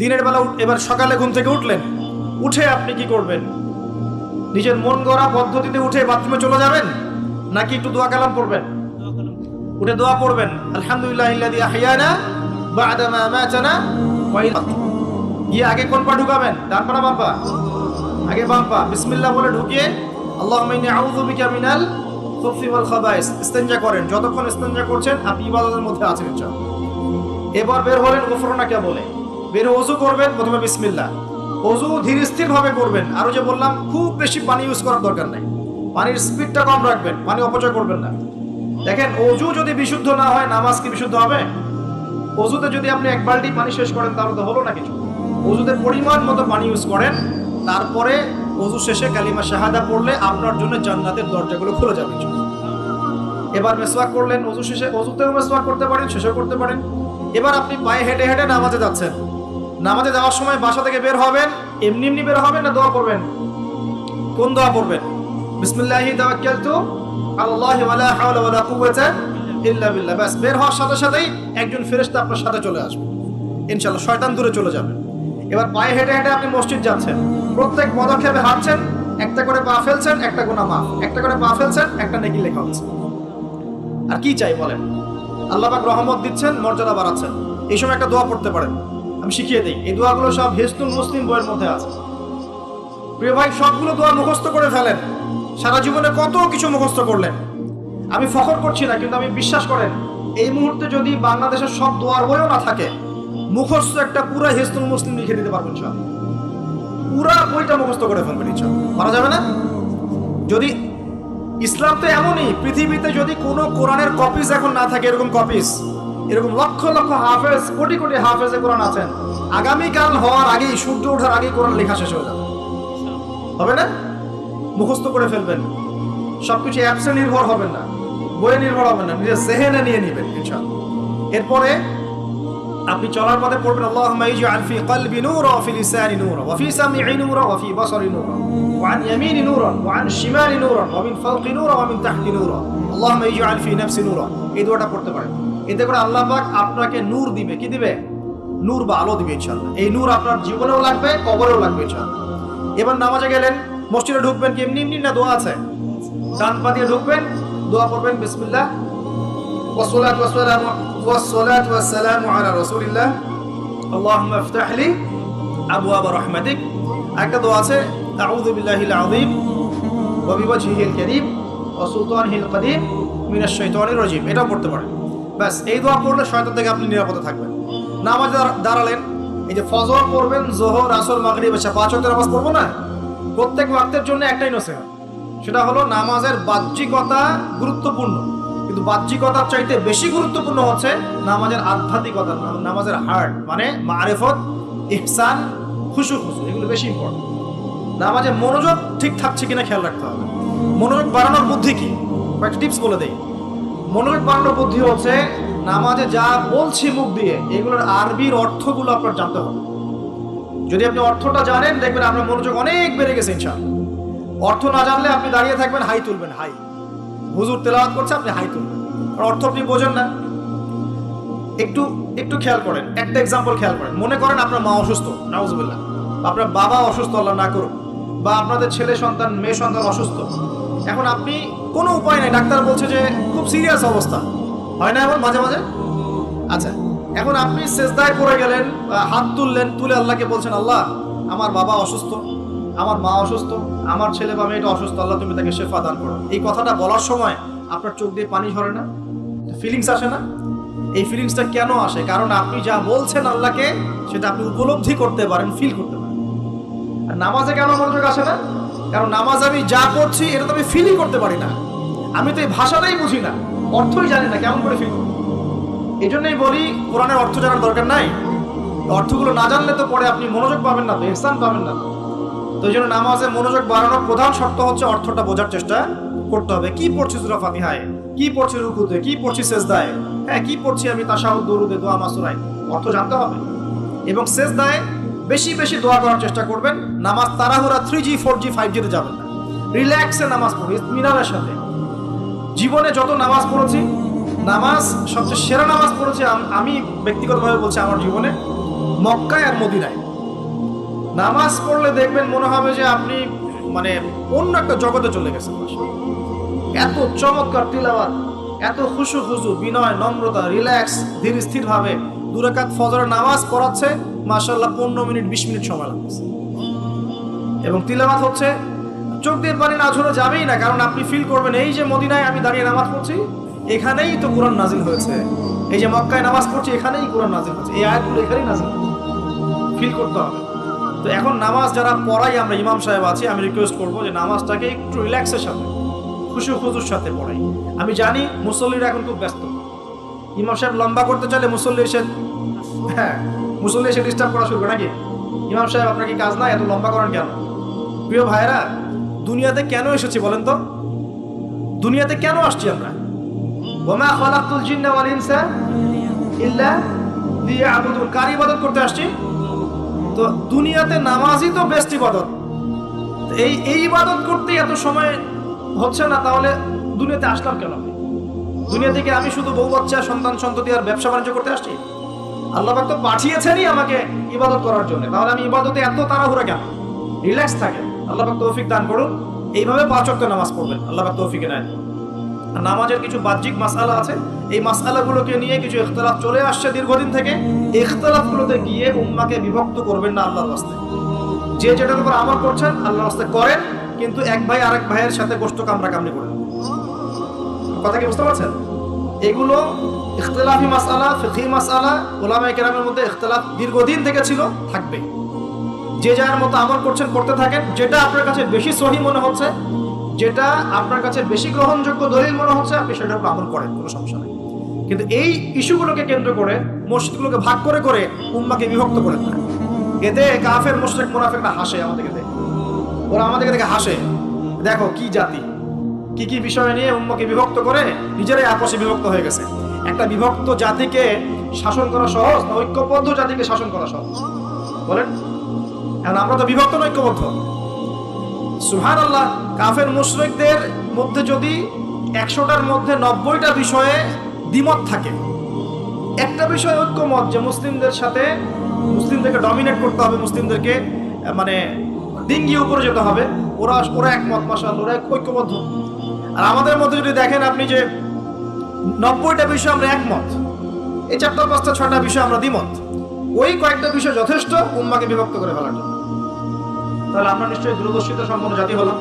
দিনের বেলা এবার সকালে ঘুম থেকে উঠলেন। উঠে আপনি কি করবেন? নিজের মন গড়া পদ্ধতিতে উঠে বাথরুমে চলে যাবেন? নাকি একটু দোয়া কালাম পড়বেন? উঠে দোয়া পড়বেন, আলহামদুলিল্লাহ গিয়ে আগে কোন পা ঢুকাবেন? ডান পা না বাম পা? আগে বাম পা। বিসমিল্লাহ বলে ঢুকিয়ে বিকা মিনাল ইস্তেনজা করেন। যতক্ষণ ইস্তেনজা করছেন, আপনি ইবাদতের মধ্যে আছেন এবার বের হলেন গোফরনাকে বলে? বের অজু করবেন প্রথমে বিসমিল্লাহ। অজু ধীর স্থির ভাবে করবেন। আরও যে বললাম, খুব বেশি পানি ইউজ করার দরকার নাই। পানির স্পিডটা কম রাখবেন, পানি অপচয় করবেন না। দেখেন অজু যদি বিশুদ্ধ না হয়, নামাজ কি বিশুদ্ধ হবে? অজুতে যদি আপনি এক বালতি পানি শেষ করেন, তাহলে তো হলো না কিছু। অজুতে পরিমাণ মতো পানি ইউজ করেন, তারপরে অজু শেষে কালিমা শাহাদা পড়লে আপনার জন্য জান্নাতের দরজাগুলো খুলে যাবে। এবার মেসওয়াক করলেন অজু শেষে অজুতেও মেসওয়াক করতে পারেন, শেষেও করতে পারেন। এবার আপনি পায়ে হেঁটে হেঁটে নামাজে যাচ্ছেন। নামাজে যাওয়ার সময় বাসা থেকে বের হবেন, এমনি এমনি বের হবেন না দোয়া করবেন? কোন দোয়া পড়বেন বিসমিল্লাহি তাওয়াক্কালতু আলাল্লাহি ওয়ালা হাওলা ওয়ালা কুওয়াতা ইল্লা বিল্লাহ। বাস বের হওয়ার সাথে সাথেই একজন ফেরেশতা আপনার সাথে চলে আসবে। ইনশাআল্লাহ, শয়তান দূরে চলে যাবে। এবার পায়ে হেঁটে হেঁটে আপনি মসজিদ যাচ্ছেন। প্রত্যেক পদক্ষেপে হাঁটছেন, একটা করে পা ফেলছেন, একটা গোনা মাফ। একটা করে পা ফেলছেন, একটা নেকি লেখা হচ্ছে। আর কি চাই বলেন? আল্লাহ পাক রহমত দিচ্ছেন, মর্যাদা বাড়াচ্ছেন। এই সময় একটা দোয়া পড়তে পারেন। আমি শিখিয়ে দিই। এই দোয়াগুলো সব হেস্তুল মুসলিম বইয়ের মধ্যে আছে। প্রিয় ভাই, সবগুলো দোয়া মুখস্থ করে ফেলেন। সারা জীবনে কত কিছু মুখস্থ করলেন। আমি ফখর করছি না, কিন্তু আমি বিশ্বাস করেন, এই মুহূর্তে যদি বাংলাদেশের সব দোয়ার বইও না থাকে, মুখস্থ একটা পুরা হেস্তুল মুসলিম লিখে দিতে পারবেন সব পুরা বইটা মুখস্থ করে ফেলবেন ইচ্ছা পারা যাবে না? যদি ইসলাম তো এমনই, পৃথিবীতে যদি কোনো কোরআনের কপিস এখন না থাকে, এরকম কপিস এরকম লক্ষ লক্ষ হাফেজ, কোটি কোটি হাফেজে কোরআন আছেন। আগামীকাল হওয়ার আগেই সূর্য ওঠার আগেই কোরআন লেখা শেষ হয়ে যাবে। হবে না? মুখস্থ করে ফেলবেন। সবকিছু অ্যাপসে নির্ভর হবেন না। বইয়ে নির্ভর হবেন না। নিজের জেহেনে নিয়ে নেবেন, ইনশাআল্লাহ। এরপরে আপনি চলার পথে পড়বেন, আল্লাহুম্মা ইজআল ফি কলবি নূরা ওয়া ফি লিসানি নূরা ওয়া ফি সামঈ নূরা ওয়া ফি বাসারি নূরা ওয়া আন ইয়ামিনি নূরা ওয়া আন শিমালি নূরা ওয়া মিন ফাওকি নূরা ওয়া মিন তাহতি নূরা। আল্লাহুম্মা ইজআল ফি নাফসি নূরা এই দোয়াটা পড়তে পারেন এতে করে আল্লাহ পাক আপনাকে নূর দিবে কি দিবে নূর বা আলো দিবে ইনশাআল্লাহ এই নূর আপনার জীবনেও লাগবে কবরেও লাগবে ইনশাআল্লাহ এবার নামাজে গেলেন মসজিদে ঢুকবেন কি এমনি এমনি না দোয়া আছে ডান পা দিয়ে ঢুকবেন দোয়া পড়বেন বিসমিল্লাহ والصلاة والسلام والصلاة والسلام على رسول الله اللهم افتح لي أبواب رحمتك একটা দোয়া আছে أعوذ بالله العظيم وبوجهه الكريم ও সুলতান হিল কাদিম মিনাস শৈতানির রজিম। এটাও পড়তে পারেন। ব্যাস, এই দোয়া পড়লে শয়তান থেকে আপনি নিরাপদে থাকবেন। নামাজ দাঁড়ালেন, এই যে ফজর পড়বেন, জোহর, আসর, মাগরিব এসে পাঁচ ওয়াক্তের নামাজ পড়ব না? প্রত্যেক ওয়াক্তের জন্য একটাই নসিহা সেটা হলো নামাজের বাহ্যিকতা গুরুত্বপূর্ণ। কিন্তু বাহ্যিকতার চাইতে বেশি গুরুত্বপূর্ণ হচ্ছে নামাজের আধ্যাত্মিকতা নামাজের হার্ট মানে মারেফত, ইহসান খুশু খুশু এগুলো বেশি ইম্পর্টেন্ট নামাজের মনোযোগ ঠিক থাকছে কিনা খেয়াল রাখতে হবে। মনোযোগ বাড়ানোর বুদ্ধি কি? কয়েকটা টিপস বলে দেই। মনোযোগ বাড়ানোর বুদ্ধি হচ্ছে নামাজে যা বলছি মুখ দিয়ে, এগুলোর আরবির অর্থগুলো আপনার জানতে হবে। যদি আপনি অর্থটা জানেন, দেখবেন আপনার মনোযোগ অনেক বেড়ে গেছে, ইনশাআল্লাহ। অর্থ না জানলে আপনি দাঁড়িয়ে থাকবেন, হাই তুলবেন, হাই। হুজুর তেলাওয়াত করছে, আপনি হাই তুলবেন। অর্থ আপনি বোঝেন না। একটু একটু খেয়াল করেন, একটা এক্সাম্পল খেয়াল করেন। মনে করেন আপনার মা অসুস্থ, নাউজুবিল্লাহ। আপনার বাবা অসুস্থ, আল্লাহ না করুন বা আপনাদের ছেলে সন্তান, মেয়ে সন্তান অসুস্থ। এখন আপনি কোনো উপায় নেই। ডাক্তার বলছে যে খুব সিরিয়াস অবস্থা। হয় না এখন মাঝে মাঝে? আচ্ছা এখন আপনি সেজদায় পড়ে গেলেন হাত তুললেন, তুলে আল্লাহকে বলছেন, আল্লাহ, আমার বাবা অসুস্থ, আমার মা অসুস্থ, আমার ছেলে বা মেয়েটা অসুস্থ, আল্লাহ তুমি তাকে শেফা দান করো। এই কথাটা বলার সময় আপনার চোখ দিয়ে পানি ঝরে না? ফিলিংস আসে না? এই ফিলিংসটা কেন আসে? কারণ আপনি যা বলছেন আল্লাহকে, সেটা আপনি উপলব্ধি করতে পারেন ফিল করতে পারেন। নামাজে কেন মনোযোগ আসে না? কারণ নামাজ আমি যা করছি, এটা তো আমি ফিলই করতে পারি না। আমি তো এই ভাষাটাই বুঝি না। অর্থই জানি না, কেমন করে ফিল এই জন্যই বলি, কোরআনের অর্থ জানার দরকার নাই। অর্থগুলো না জানলে তো পরে আপনি মনোযোগ পাবেন না, তো ইহসান পাবেন না। তো। এই জন্য নামাজে মনোযোগ বাড়ানোর প্রধান শর্ত হচ্ছে অর্থটা বোঝার চেষ্টা করতে হবে। কি পড়ছি সুরা ফাতিহায়? কি পড়ছি রুকুতে? কি পড়ছি শেষ সেজদায়? হ্যাঁ কি পড়ছি আমি তাসাহুদ দরুদে, দোয়া, মাসুরায়? অর্থ জানতে হবে। এবং শেষ সেজদায় বেশি বেশি দোয়া করার চেষ্টা করবেন। নামাজ তাড়াহুড়া three G four G five জিতে যাবেন না। রিল্যাক্সে নামাজ পড়ি মিনারের সাথে। জীবনে যত নামাজ পড়েছি, নামাজ, সবচেয়ে সেরা নামাজ পড়েছি আমি ব্যক্তিগতভাবে বলছি আমার জীবনে, মক্কায় আর মদিনায়। নামাজ পড়লে দেখবেন মনে হবে যে আপনি মানে অন্য একটা জগতে চলে গেছেন। এত চমৎকার তিলাওয়াত, এত খুশু খুশু বিনয়, নম্রতা রিল্যাক্স ধীর স্থিরভাবে দুরাকাত ফজরের নামাজ পড়াচ্ছে মাশাল্লাহ পনেরো মিনিট, বিশ মিনিট সময় লাগছে এবং তিলাওয়াত হচ্ছে, চোখ দিয়ে পানি না ঝরে যাবেই না, কারণ আপনি ফিল করবেন, এই যে মদিনায় আমি দাঁড়িয়ে নামাজ পড়ছি, এখানেই তো কোরআন নাজিল হয়েছে। এই যে মক্কায় নামাজ পড়ছি, এখানেই কোরআন নাজিল হয়েছে। এই আয়াতগুলো এখানেই নাজিল ফিল করতে হবে। তো এখন নামাজ যারা পড়াই, আমরা ইমাম সাহেব আছি, আমি রিকোয়েস্ট করব যে নামাজটাকে একটু রিল্যাক্সের সাথে, খুশি খুজুর সাথে পড়াই। আমি জানি মুসল্লিরা এখন খুব ব্যস্ত। ইমাম সাহেব লম্বা করতে চাইলে মুসল্লি এসে হ্যাঁ। মুসল্লি এসে ডিস্টার্ব করা শুরু করে নাকি? ইমাম সাহেব, আপনার কি কাজ নাই? এত লম্বা করেন কেন? প্রিয় ভাইরা দুনিয়াতে কেন এসেছি বলেন তো? দুনিয়াতে কেন আসছি আমরা? ওমা খলাকুল জিন্না ওয়াল ইনসা ইল্লা লিয়াবুদুন। কার ইবাদত করতে আসছি? তো দুনিয়াতে নামাজই তো বেস্ট ইবাদত। এই এই ইবাদত করতে এত সময় হচ্ছে না, তাহলে দুনিয়াতে আসলাম কেন? দুনিয়া থেকে আমি শুধু বউ বাচ্চা, সন্তান সন্ততি আর ব্যবসা বাণিজ্য করতে আসছি? আল্লাহ তো পাঠিয়েছেনই আমাকে ইবাদত করার জন্য। তাহলে আমি ইবাদতে এত তাড়াহুড়া কেন? রিল্যাক্স থাকে আল্লাহ পাক তৌফিক দান করুন। এইভাবে পাঁচ ওয়াক্ত নামাজ পড়বেন। আল্লাহ পাক তৌফিক নেয় আর নামাজের কিছু বাহ্যিক মাসালা আছে। এই মাসালাগুলোকে নিয়ে কিছু ইখতলাফ চলে আসছে দীর্ঘদিন থেকে। ইখতলাফগুলোতে গিয়ে উম্মাকে বিভক্ত করবেন না আল্লাহর রাস্তে যে যেটার উপর আমল করছেন, আল্লাহর রাস্তে করেন, কিন্তু এক ভাই আরেক ভাইয়ের সাথে গোষ্ঠ কামড়া কামড়ি করেন। কথা কি বুঝতে পারছেন? এগুলো ইখতলাফি মাসালা ফিকহি মাসালা ওলামায়ে কেরামের মধ্যে ইখতলাফ দীর্ঘদিন থেকে ছিল, থাকবে। যে যার মতো আমল করছেন, করতে থাকেন, যেটা আপনার কাছে বেশি সহি মনে হচ্ছে, যেটা আপনার কাছে বেশি গ্রহণযোগ্য দলিল মনে হচ্ছে, আপনি সেটার উপর আমল করেন, কোনো সমস্যা নেই। কিন্তু এই ইস্যুগুলোকে কেন্দ্র করে, মসজিদগুলোকে ভাগ করে করে উম্মাকে বিভক্ত করে না এতে কাফের, মোশরেক, মোনাফেকরা হাসে আমাদেরকে দেখে। ওরা আমাদেরকে দেখে হাসে। দেখো কি জাতি। কি কি বিষয় নিয়ে উম্মাকে বিভক্ত করে নিজেরাই আপসে বিভক্ত হয়ে গেছে। একটা বিভক্ত জাতিকে শাসন করা সহজ না ঐক্যবদ্ধ জাতিকে শাসন করা সহজ? বলেন। এখন আমরা তো বিভক্ত না ঐক্যবদ্ধ। সুহান আল্লাহ কাফের মুশরিকদের মধ্যে যদি একশোটার মধ্যে নব্বইটা বিষয়ে দ্বিমত থাকে, একটা বিষয় ঐক্যমত যে মুসলিমদের সাথে মুসলিমদেরকে ডমিনেট করতে হবে, মুসলিমদেরকে মানে ডিঙ্গিয়ে উপরে যেতে হবে, ওরা ওরা একমত মাসাল ওরা ঐক্যবদ্ধ। আর আমাদের মধ্যে যদি দেখেন আপনি যে নব্বইটা বিষয় আমরা একমত, এই চারটা, পাঁচটা ছটা বিষয় আমরা দ্বিমত, ওই কয়েকটা বিষয় যথেষ্ট, উম্মাকে বিভক্ত করে ফেলার জন্য। তাহলে আমরা নিশ্চয়ই দূরদর্শিতা সম্পন্ন জাতি হলাম।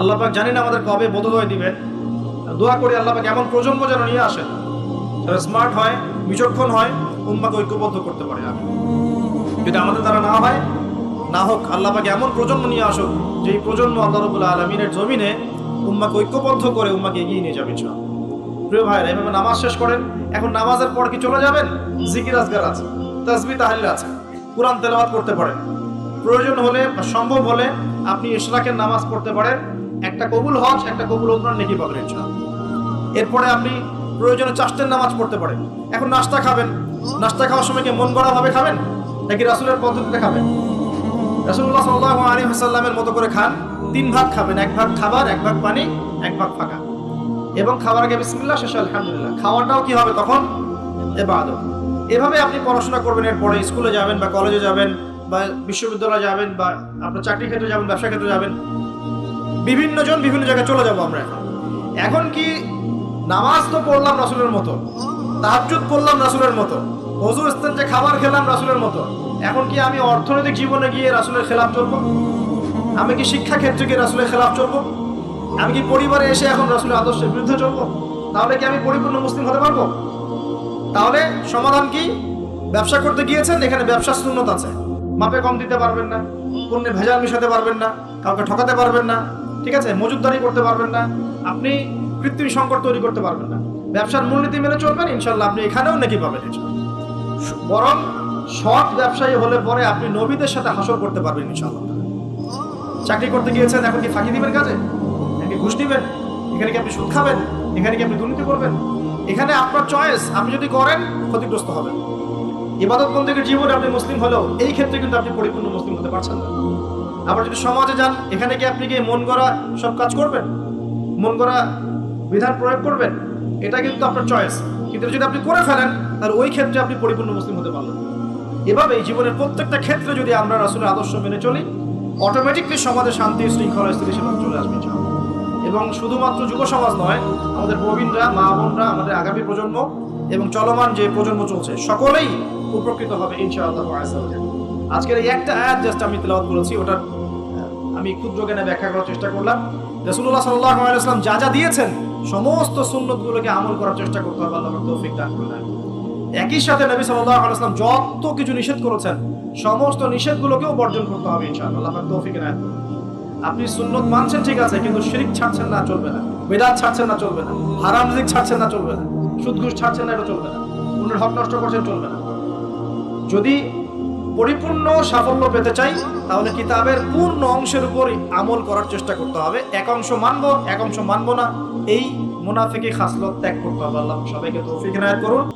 আল্লাহ পাক জানি না আমাদের কবে বোধোদয় দিবেন। দোয়া করি আল্লাহ পাক এমন প্রজন্ম যেন নিয়ে আসেন, যারা স্মার্ট হয়, বিচক্ষণ হয়, উম্মাকে ঐক্যবদ্ধ করতে পারে। আমি যদি আমাদের দ্বারা না হয়, না হোক, আল্লাহ পাক এমন প্রজন্ম নিয়ে আসুক যে এই প্রজন্ম আল্লাহ রবুল্লা আলমিনের জমিনে উম্মাকে ঐক্যবদ্ধ করে উম্মাকে এগিয়ে নিয়ে যাবে ইনশাআল্লাহ প্রিয় ভাইরা, এভাবে নামাজ শেষ করেন। এখন নামাজের পর কি চলে যাবেন? জিকির আজগার আছে তাসবি তাহলিল আছে, কোরআন তেলাওয়াত করতে পারেন। প্রয়োজন হলে বা সম্ভব হলে আপনি ইশরাকের নামাজ পড়তে পারেন। একটা কবুল হজ, একটা কবুল উমরান নেকি পাবেন ইনশাআল্লাহ। এরপরে আপনি প্রয়োজনে চাষতের নামাজ পড়তে পারেন। এখন নাস্তা খাবেন। নাস্তা খাওয়ার সময় কি মন গড়া ভাবে খাবেন? নাকি রাসুলের পদ্ধতিতে খাবেন? রাসুল্লাহ সাল্লাহ আলী হাসাল্লামের মতো করে খান। তিন ভাগ খাবেন, এক ভাগ খাবার, এক ভাগ পানি, এক ভাগ ফাঁকা। এবং খাবার আগে বিসমিল্লাহ, শেষ আলহামদুলিল্লাহ। খাওয়াটাও কি হবে তখন? এবাদত। এভাবে আপনি পড়াশোনা করবেন, এরপরে স্কুলে যাবেন বা কলেজে যাবেন বা বিশ্ববিদ্যালয়ে যাবেন বা আপনার চাকরি ক্ষেত্রে যাবেন, ব্যবসা ক্ষেত্রে যাবেন। বিভিন্ন জন বিভিন্ন জায়গায় চলে যাব আমরা এখন। এখন কি নামাজ তো পড়লাম রাসুলের মতো, তাহাজ্জুদ পড়লাম রাসুলের মতো হজু ইস্তেন যে খাবার খেলাম রাসুলের মতো। এখন কি আমি অর্থনৈতিক জীবনে গিয়ে রাসুলের খেলাফ চলবো আমি কি শিক্ষা ক্ষেত্রে গিয়ে রাসুলের খেলাফ চলবো? আমি কি পরিবারে এসে এখন রাসুলের আদর্শের বিরুদ্ধে চলবো? তাহলে কি আমি পরিপূর্ণ মুসলিম হতে পারব? তাহলে সমাধান কি? ব্যবসা করতে গিয়েছেন, এখানে ব্যবসা শূন্যত আছে। মাপে কম দিতে পারবেন না, পণ্যে ভেজাল মিশাতে পারবেন না, কাউকে ঠকাতে পারবেন না, ঠিক আছে? মজুদদারি করতে পারবেন না, আপনি কৃত্রিম সংকট তৈরি করতে পারবেন না। ব্যবসার মূলনীতি মেনে চলবেন ইনশাল্লাহ আপনি এখানেও নাকি পাবেন বরং সৎ ব্যবসায়ী হলে পরে আপনি নবীদের সাথে হাসর করতে পারবেন ইনশাল্লাহ চাকরি করতে গিয়েছেন, এখন কি ফাঁকি দিবেন কাজে? নাকি ঘুষ দিবেন এখানে কি আপনি সুদ খাবেন? এখানে কি আপনি দুর্নীতি করবেন? এখানে আপনার চয়েস আপনি যদি করেন, ক্ষতিগ্রস্ত হবেন। ইবাদত বন্দীদের জীবনে আপনি মুসলিম হলেও এই ক্ষেত্রে কিন্তু আপনি পরিপূর্ণ মুসলিম হতে পারছেন না। আবার যদি সমাজে যান, এখানে কি আপনি কি মন গড়া সব কাজ করবেন? মন গড়া বিধান প্রয়োগ করবেন? এটা কিন্তু আপনার চয়েস কিন্তু যদি আপনি করে ফেলেন, তাহলে ওই ক্ষেত্রে আপনি পরিপূর্ণ মুসলিম হতে পারবেন এভাবেই জীবনের প্রত্যেকটা ক্ষেত্রে যদি আমরা রাসুলের আদর্শ মেনে চলি অটোমেটিকলি সমাজে শান্তি, শৃঙ্খলা, স্থিতিশীলতা চলে আসবে এবং শুধুমাত্র যুব সমাজ নয়, আমাদের প্রবীণরা মা বোনরা, আমাদের আগামী প্রজন্ম এবং চলমান যে প্রজন্ম চলছে, সকলেই উপকৃত হবে, ইনশাআল্লাহ। আজকের এই একটা আয়াত জাস্ট আমি তেলাওয়াত করেছি, ওটার আমি ক্ষুদ্র জ্ঞানে ব্যাখ্যা করার চেষ্টা করলাম। রাসূলুল্লাহ সাল্লাল্লাহু আলাইহি ওয়াসাল্লাম যা যা দিয়েছেন, সমস্ত সুন্নতগুলোকে আমল করার চেষ্টা করতে হবে, আল্লাহ তৌফিক দান করুন একই সাথে নবী সাল্লাল্লাহু আলাইহি ওয়াসাল্লাম যত কিছু নিষেধ করেছেন সমস্ত নিষেধগুলোকেও বর্জন করতে হবে ইনশাআল্লাহ। আল্লাহ তৌফিক করুন। আপনি সুন্নত মানছেন, ঠিক আছে, কিন্তু শিরিক ছাড়ছেন না, চলবে না। বেদাত ছাড়ছেন না, চলবে না। হারাম রিজিক ছাড়ছেন না, চলবে না। সুদ ঘুষ ছাড়ছেন না, এটা চলবে না। অন্যের হক নষ্ট করছেন, চলবে না। যদি পরিপূর্ণ সাফল্য পেতে চাই, তাহলে কিতাবের পূর্ণ অংশের উপর আমল করার চেষ্টা করতে হবে। এক অংশ মানবো, এক অংশ মানবো না। এই মুনাফিকি খাসলত ত্যাগ করতে হবে। আল্লাহ সবাইকে তৌফিক নায়ত করুন।